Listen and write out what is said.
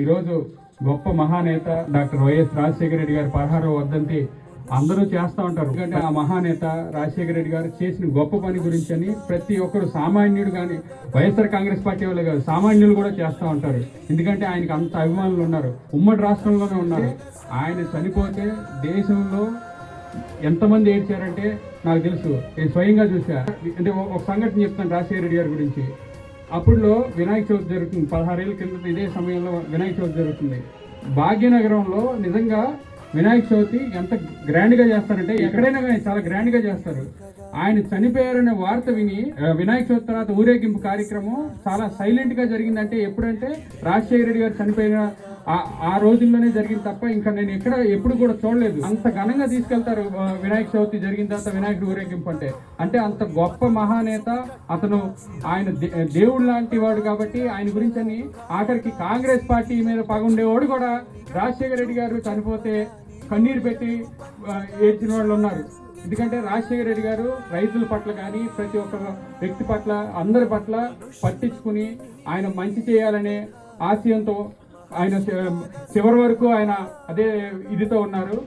ఈరోజు గొప్ప మహానేత డాక్టర్ వైఎస్ రాజశేఖర రెడ్డి గారి పదహారో వద్దంతి అందరూ చేస్తూ ఉంటారు. ఎందుకంటే ఆ మహానేత రాజశేఖర రెడ్డి గారు చేసిన గొప్ప పని గురించి అని ప్రతి ఒక్కరు సామాన్యుడు కానీ వైఎస్ఆర్ కాంగ్రెస్ పార్టీ వాళ్ళు కాదు సామాన్యులు కూడా చేస్తూ ఉంటారు. ఎందుకంటే ఆయనకు అంత అభిమానులు ఉన్నారు. ఉమ్మడి రాష్ట్రంలోనే ఉన్నారు. ఆయన చనిపోతే దేశంలో ఎంతమంది ఏడ్చారంటే నాకు తెలుసు. నేను స్వయంగా చూసా అంటే ఒక- ఒక సంఘటన చెప్తాను రాజశేఖర రెడ్డి గారి గురించి. అప్పుడులో వినాయక చవితి జరుగుతుంది. పదహారేళ్ళ కింద ఇదే సమయంలో వినాయక చవితి జరుగుతుంది. భాగ్యనగరంలో నిజంగా వినాయక చవితి ఎంత గ్రాండ్గా చేస్తారంటే ఎక్కడైనా కానీ చాలా గ్రాండ్గా చేస్తారు. ఆయన చనిపోయారనే వార్త విని వినాయక చవితి తర్వాత ఊరేగింపు కార్యక్రమం చాలా సైలెంట్గా జరిగిందంటే ఎప్పుడంటే రాజశేఖర రెడ్డి గారు చనిపోయిన ఆ- రోజుల్లోనే జరిగింది తప్ప ఇంకా నేను ఎక్కడ ఎప్పుడు కూడా చూడలేదు. అంత ఘనంగా తీసుకెళ్తారు వినాయక చవితి జరిగిన తర్వాత వినాయకుడు ఊరేగింపు అంటే. అంటే అంత గొప్ప మహానేత అతను ఆయన దే- దేవుడు లాంటి వాడు కాబట్టి ఆయన గురించి అని ఆఖరికి కాంగ్రెస్ పార్టీ మీద పగుండేవాడు కూడా రాజశేఖర రెడ్డి గారు చనిపోతే కన్నీరు పెట్టి ఏడ్చిన వాళ్ళు ఉన్నారు. ఎందుకంటే రాజశేఖర రెడ్డి గారు రైతుల పట్ల కానీ ప్రతి ఒక్క వ్యక్తి పట్ల అందరి పట్ల పట్టించుకుని ఆయన మంచి చేయాలనే ఆశయంతో ఆయన చివరి వరకు ఆయన అదే ఇదితో ఉన్నారు.